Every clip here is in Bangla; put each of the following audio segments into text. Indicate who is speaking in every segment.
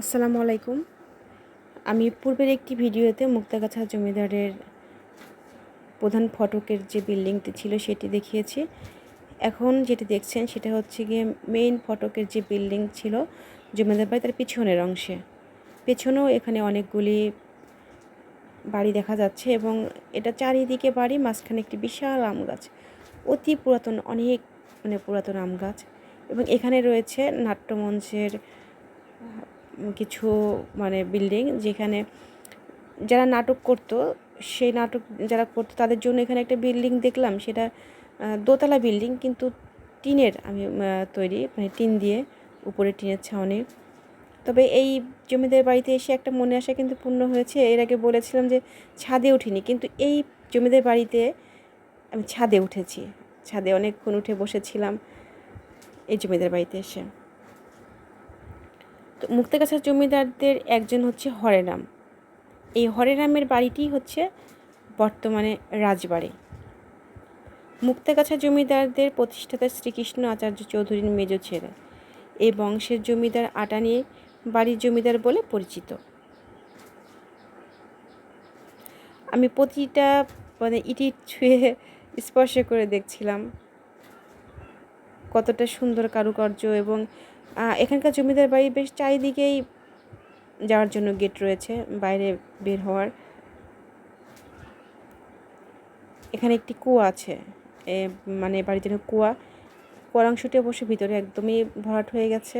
Speaker 1: আসসালামু আলাইকুম। আমি পূর্বের একটি ভিডিওতে মুক্তাগাছা জমিদারের প্রধান ফটকের যে বিল্ডিংটি ছিল সেটি দেখিয়েছি। এখন যেটি দেখছেন সেটা হচ্ছে গিয়ে মেইন ফটকের যে বিল্ডিং ছিল জমিদার বাড়ি তার পিছনের অংশে। পেছনেও এখানে অনেকগুলি বাড়ি দেখা যাচ্ছে এবং এটা চারিদিকে বাড়ি, মাঝখানে একটি বিশাল আম গাছ। অতি পুরাতন, অনেক মানে পুরাতন আম গাছ এবং এখানে রয়েছে নাট্যমঞ্চের কিছু মানে বিল্ডিং যেখানে যারা নাটক করতো, সেই নাটক যারা করতো, তাদের জন্য এখানে একটা বিল্ডিং দেখলাম। সেটা দোতলা বিল্ডিং কিন্তু টিনের আমি তৈরি মানে টিন দিয়ে উপরে টিনের ছাউনি। তবে এই জমিদার বাড়িতে এসে একটা মনে আসা কিন্তু পূর্ণ হয়েছে। এর আগে বলেছিলাম যে ছাদে উঠিনি, কিন্তু এই জমিদার বাড়িতে আমি ছাদে উঠেছি। ছাদে অনেকক্ষণ উঠে বসেছিলাম এই জমিদার বাড়িতে এসে। তো মুক্তাগাছার জমিদারদের একজন হচ্ছে হরেরাম। এই হরেরামের বাড়িটি হচ্ছে বর্তমানে রাজবাড়ি। মুক্তাগাছা জমিদারদের প্রতিষ্ঠাতা শ্রীকৃষ্ণ আচার্য চৌধুরীর মেজ ছেলে এই বংশের জমিদার আটানি বাড়ির জমিদার বলে পরিচিত। আমি প্রতিটা মানে ইটি ছুঁয়ে স্পর্শ করে দেখছিলাম কতটা সুন্দর কারুকার্য এবং এখানকার জমিদার বাড়ি বেশ চারিদিকেই যাওয়ার জন্য গেট রয়েছে, বাইরে বের হওয়ার। এখানে একটি কুয়া আছে মানে জন্য কুয়া, কুয়ার অংশটি অবশ্য ভিতরে একদমই ভরাট হয়ে গেছে।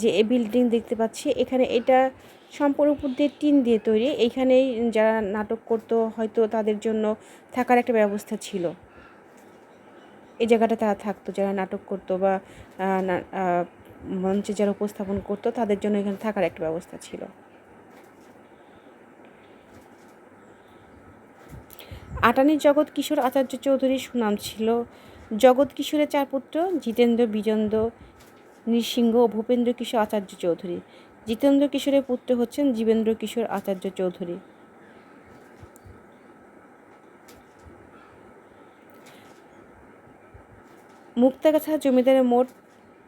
Speaker 1: যে এই বিল্ডিং দেখতে পাচ্ছি, এখানে এটা সম্পূর্ণ উপর দিয়ে টিন দিয়ে তৈরি, এইখানেই যারা নাটক করতো হয়তো তাদের জন্য থাকার একটা ব্যবস্থা ছিল। এই জায়গাটা তারা থাকতো, যারা নাটক করতো বা মঞ্চে যারা উপস্থাপন করতো তাদের জন্য এখানে থাকার একটা ব্যবস্থা ছিল। আটানি জগৎ কিশোর আচার্য চৌধুরীর সুনাম ছিল। জগৎ কিশোরের চার পুত্র জিতেন্দ্র বিজেন্দ্র নৃসিংহ ও ভূপেন্দ্র কিশোর আচার্য চৌধুরী। জিতেন্দ্র কিশোরের পুত্র হচ্ছেন জীবেন্দ্র কিশোর আচার্য চৌধুরী। মুক্তাগাছা জমিদারের মোট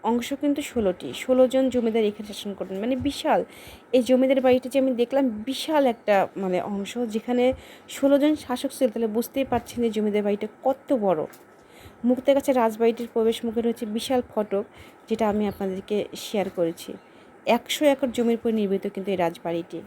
Speaker 1: অংশ কিন্তু ষোলোটি। ষোলো জন জমিদার এখানে শাসন করতেন। মানে বিশাল। এই জমিদার বাড়িটা যে আমি দেখলাম, বিশাল একটা মানে অংশ যেখানে ষোলো জন শাসক ছিল। তাহলে বুঝতেই পারছেন এই জমিদার বাড়িটা কত বড়। মুক্তাগাছা রাজবাড়িটির প্রবেশ মুখে রয়েছে বিশাল ফটক, যেটা আমি আপনাদেরকে শেয়ার করেছি। একশো একর জমির উপর নির্মিত কিন্তু এই রাজবাড়িটি।